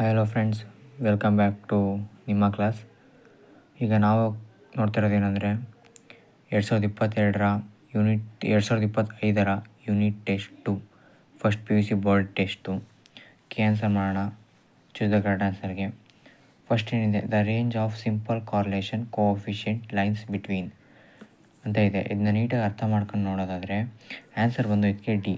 Hello friends welcome back to ನಿಮ್ಮ class ಈಗ ನಾವು ನೋಡ್ತಾ ಇರೋದು ಏನಂದರೆ, ಎರಡು ಸಾವಿರದ ಇಪ್ಪತ್ತೆರಡರ ಯೂನಿಟ್ ಎರಡು ಸಾವಿರದ ಇಪ್ಪತ್ತೈದರ unit test to first P U C board test K answer ಮಾಡೋಣ. ಚೂಸ್ ದ ಕರೆಕ್ಟ್ ಆನ್ಸರ್ಗೆ ಫಸ್ಟ್ ಏನಿದೆ? The range of simple correlation coefficient lies between ಅಂತ ಇದೆ. ಇದನ್ನ ನೀಟಾಗಿ ಅರ್ಥ ಮಾಡ್ಕೊಂಡು ನೋಡೋದಾದರೆ ಆನ್ಸರ್ ಬಂದು ಇದಕ್ಕೆ ಡಿ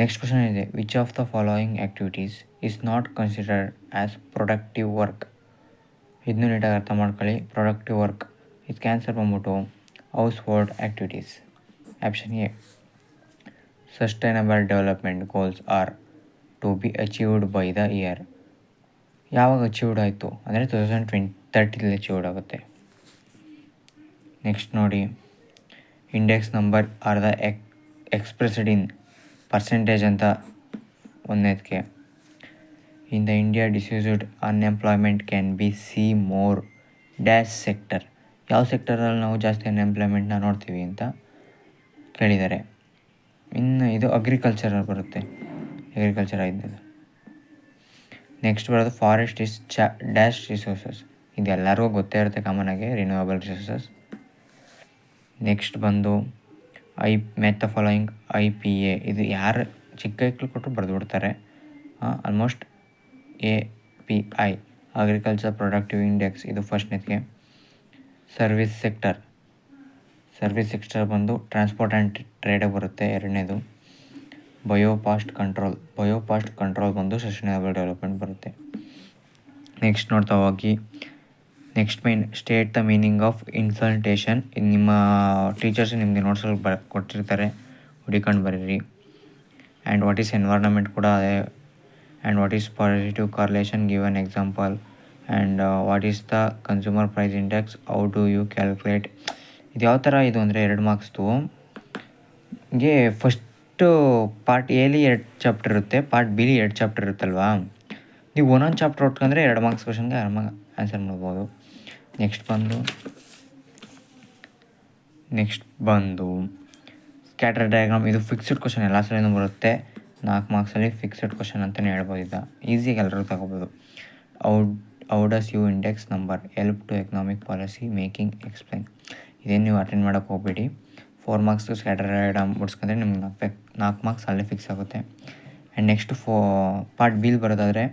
ನೆಕ್ಸ್ಟ್ ಕ್ವಶನ್ ಇದೆ which of the following activities is not considered as productive work ಇದನ್ನು ನೀಟಾಗಿ ಅರ್ಥ ಮಾಡ್ಕೊಳ್ಳಿ. ಪ್ರೊಡಕ್ಟಿವ್ ವರ್ಕ್ ಇದು ಕ್ಯಾನ್ಸರ್ ಬಂದ್ಬಿಟ್ಟು household activities option A sustainable development goals are to be achieved by the year ಯಾವಾಗ achieved ಆಯಿತು? ಅಂದರೆ ಟು ತೌಸಂಡ್ ಟ್ವೆಂಟ್ ತರ್ಟಿಲಿ ಅಚೀವ್ಡ್ ಆಗುತ್ತೆ. ನೆಕ್ಸ್ಟ್ ನೋಡಿ. Index number are the ex expressed in percentage ಅಂತ ಒಂದನೇದಕ್ಕೆ in the India disguised unemployment can be C more dash sector ಯಾವ ಸೆಕ್ಟರಲ್ಲಿ ನಾವು ಜಾಸ್ತಿ ಅನ್ಎಂಪ್ಲಾಯ್ಮೆಂಟ್ನ ನೋಡ್ತೀವಿ ಅಂತ ಕೇಳಿದ್ದಾರೆ. ಇನ್ನು ಇದು ಅಗ್ರಿಕಲ್ಚರಲ್ಲಿ ಬರುತ್ತೆ. ಅಗ್ರಿಕಲ್ಚರ್ ಆಗಿದ್ದು ನೆಕ್ಸ್ಟ್ ಬರೋದು ಫಾರೆಸ್ಟ್ ಇಸ್ ಚ ಡ್ಯಾಶ್ ರಿಸೋರ್ಸಸ್ ಇದೆಲ್ಲರಿಗೂ ಗೊತ್ತೇ ಇರುತ್ತೆ ಕಾಮನಾಗಿ ರಿನ್ಯೂವಬಲ್ ರಿಸೋರ್ಸಸ್ ನೆಕ್ಸ್ಟ್ ಬಂದು ಐ ಮೆತ್ the following I P A ಇದು ಯಾರು ಚಿಕ್ಕ ಮಕ್ಕಳು ಕೊಟ್ಟರು ಬರೆದು ಬಿಡ್ತಾರೆ almost A P I agriculture productive index ಇದು ಫಸ್ಟ್ನೇದಕ್ಕೆ ಸರ್ವಿಸ್ ಸೆಕ್ಟರ್ ಸರ್ವಿಸ್ ಸೆಕ್ಟರ್ ಬಂದು ಟ್ರಾನ್ಸ್ಪೋರ್ಟ್ ಆ್ಯಂಡ್ ಟ್ರೇಡ್ ಬರುತ್ತೆ ಎರಡನೇದು. ಬಯೋಪಾಸ್ಟ್ ಕಂಟ್ರೋಲ್ ಬಯೋಪಾಸ್ಟ್ ಕಂಟ್ರೋಲ್ ಬಂದು ಸಸ್ಟೈನಬಲ್ ಡೆವಲಪ್ಮೆಂಟ್ ಬರುತ್ತೆ. ನೆಕ್ಸ್ಟ್ ನೋಡ್ತಾ ಹೋಗಿ. Next mean state the meaning of insolation ನಿಮ್ಮ ಟೀಚರ್ಸ್ ನಿಮಗೆ ನೋಟ್ಸಲ್ಲಿ ಬ, ಕೊಟ್ಟಿರ್ತಾರೆ. ಹುಡಿಕೊಂಡು ಬರೀರಿ. ಆ್ಯಂಡ್ ವಾಟ್ ಈಸ್ ಎನ್ವೈರ್ನಮೆಂಟ್ ಕೂಡ ಅದೇ. And what is positive correlation give an example and what is the consumer price index how do you calculate ಇದು ಯಾವ ಥರ ಇದು ಅಂದರೆ ಎರಡು ಮಾರ್ಕ್ಸ್ದು ಹೀಗೆ ಫಸ್ಟು ಪಾರ್ಟ್ ಎಲಿ ಎರಡು ಚಾಪ್ಟರ್ ಇರುತ್ತೆ. ಪಾರ್ಟ್ ಬಿಲಿ ಎರಡು ಚಾಪ್ಟರ್ ಇರುತ್ತಲ್ವಾ? ನೀವು ಒಂದೊಂದು ಚಾಪ್ಟರ್ ಒಟ್ಕೊಂಡ್ರೆ ಎರಡು ಮಾರ್ಕ್ಸ್ ಕ್ವಶನ್ಗೆ ಆರಾಮಾಗಿ ಆನ್ಸರ್ ಮಾಡ್ಬೋದು. ನೆಕ್ಸ್ಟ್ ಬಂದು. ನೆಕ್ಸ್ಟ್ ಬಂದು. ಸ್ಕ್ಯಾಟರ್ ಡಯಾಗ್ರಾಮ್ ಇದು ಫಿಕ್ಸ್ಡ್ ಕ್ವಶನ್ ಎಲ್ಲ ಸಲಿನೂ ಬರುತ್ತೆ. ನಾಲ್ಕು ಮಾರ್ಕ್ಸಲ್ಲಿ ಫಿಕ್ಸ್ಡ್ ಕ್ವಶನ್ ಅಂತಲೇ ಹೇಳ್ಬೋದು ಇದು ಈಸಿಯಾಗಿ ಎಲ್ಲರೂ ತಗೋಬೋದು. How does you index number help to economic policy making explain ಇದೇನು ನೀವು ಅಟೆಂಡ್ ಮಾಡೋಕೆ ಹೋಗ್ಬೇಡಿ. ಫೋರ್ ಮಾರ್ಕ್ಸ್ ಸ್ಕ್ಯಾಟರ್ ಡಯಾಗ್ರಾಮ್ ಬಿಡ್ಸ್ಕೊಂಡ್ರೆ ನಿಮ್ಗೆ ನಾಲ್ಕು ನಾಲ್ಕು ಮಾರ್ಕ್ಸ್ ಅಲ್ಲೇ ಫಿಕ್ಸ್ ಆಗುತ್ತೆ. And next four part will ಬರೋದಾದರೆ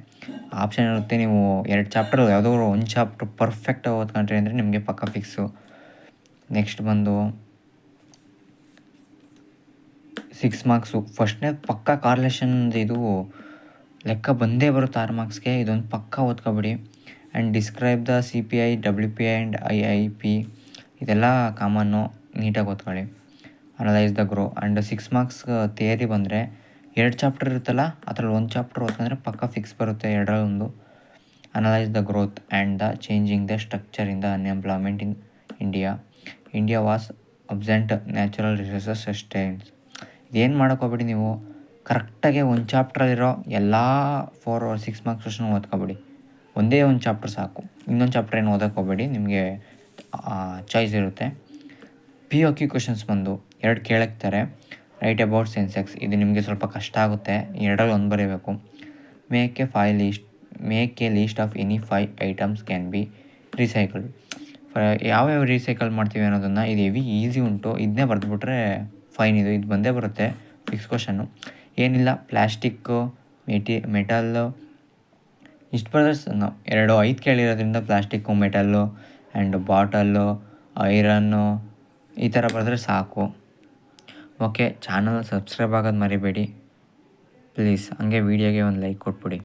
ಆಪ್ಷನ್ ಇರುತ್ತೆ ನೀವು ಎರಡು ಚಾಪ್ಟರ್ ಯಾವುದೋ ಒಂದು ಚಾಪ್ಟರ್ ಪರ್ಫೆಕ್ಟಾಗಿ ಓದ್ಕೊಂಡ್ರಿ ಅಂದರೆ ನಿಮಗೆ ಪಕ್ಕ ಫಿಕ್ಸು ನೆಕ್ಸ್ಟ್ ಬಂದು ಸಿಕ್ಸ್ ಮಾರ್ಕ್ಸು ಫಸ್ಟ್ನೇ ಪಕ್ಕ ಕಾರ್ಲೇಷನ್ ಇದು ಲೆಕ್ಕ ಬಂದೇ ಬರುತ್ತೆ ಆರು ಮಾರ್ಕ್ಸ್ಗೆ ಇದೊಂದು ಪಕ್ಕ ಓದ್ಕೊಬಿಡಿ. And describe the C P I W P I and I I P ಇದೆಲ್ಲ ಕಾಮನ್ನು ನೀಟಾಗಿ ಓದ್ಕೊಳ್ಳಿ. Analyse the grow and six marks theory ಬಂದರೆ ಎರಡು ಚಾಪ್ಟರ್ ಇರುತ್ತಲ್ಲ, ಅದರಲ್ಲಿ ಒಂದು ಚಾಪ್ಟರ್ ಓದ್ಕೊಂಡ್ರೆ ಪಕ್ಕ ಫಿಕ್ಸ್ ಬರುತ್ತೆ ಎರಡರಲ್ಲೊಂದು analyse the growth and the changing the structure in the unemployment in India India was absent natural resources sustains ಇದೇನು ಮಾಡ್ಕೋಬೇಡಿ ನೀವು. ಕರೆಕ್ಟಾಗಿ ಒಂದು ಚಾಪ್ಟ್ರಲ್ಲಿರೋ ಎಲ್ಲ four or six marks question ಓದ್ಕೋಬೇಡಿ. ಒಂದೇ ಒಂದು ಚಾಪ್ಟರ್ ಸಾಕು. ಇನ್ನೊಂದು ಚಾಪ್ಟರ್ ಏನು ಓದೋಕ್ಕೆ ನಿಮಗೆ ಚಾಯ್ಸ್ ಇರುತ್ತೆ. ಪಿ ಒ ಕ್ಯೂ ಕ್ವಶನ್ಸ್ ಬಂದು, ಎರಡು ಕೇಳಕ್ತಾರೆ ರೈಟ್ ಅಬೌಟ್ ಸೆನ್ಸೆಕ್ಸ್ ಇದು ನಿಮಗೆ ಸ್ವಲ್ಪ ಕಷ್ಟ ಆಗುತ್ತೆ. ಎರಡರಲ್ಲಿ ಒಂದು ಬರೀಬೇಕು. Make a five list make a list of any five items can be recycled ಯಾವ್ಯಾವ ರೀಸೈಕಲ್ ಮಾಡ್ತೀವಿ ಅನ್ನೋದನ್ನು ಇದು ಹೆವಿ ಈಸಿ ಉಂಟು. ಇದನ್ನೇ ಬರೆದ್ಬಿಟ್ರೆ ಫೈನ್ ಇದು. ಇದು ಬಂದೇ ಬರುತ್ತೆ. ಫಿಕ್ಸ್ ಕ್ವಶನ್ನು ಏನಿಲ್ಲ. ಪ್ಲ್ಯಾಸ್ಟಿಕ್ಕು ಮೆಟಿ ಮೆಟಲ್ಲು ಇಷ್ಟು ಬ್ರದರ್ಸ್ ನಾವು ಎರಡು, ಐದು ಕೇಳಿರೋದ್ರಿಂದ plastic metal and bottle iron ಈ ಥರ ಬರೆದ್ರೆ ಸಾಕು. ಓಕೆ ಚಾನಲ್ ಸಬ್ಸ್ಕ್ರೈಬ್ ಆಗೋದು ಮರಿಬೇಡಿ. ಪ್ಲೀಸ್ ಹಂಗೆ ವೀಡಿಯೋಗೆ ಒಂದು ಲೈಕ್ ಕೊಟ್ಬಿಡಿ.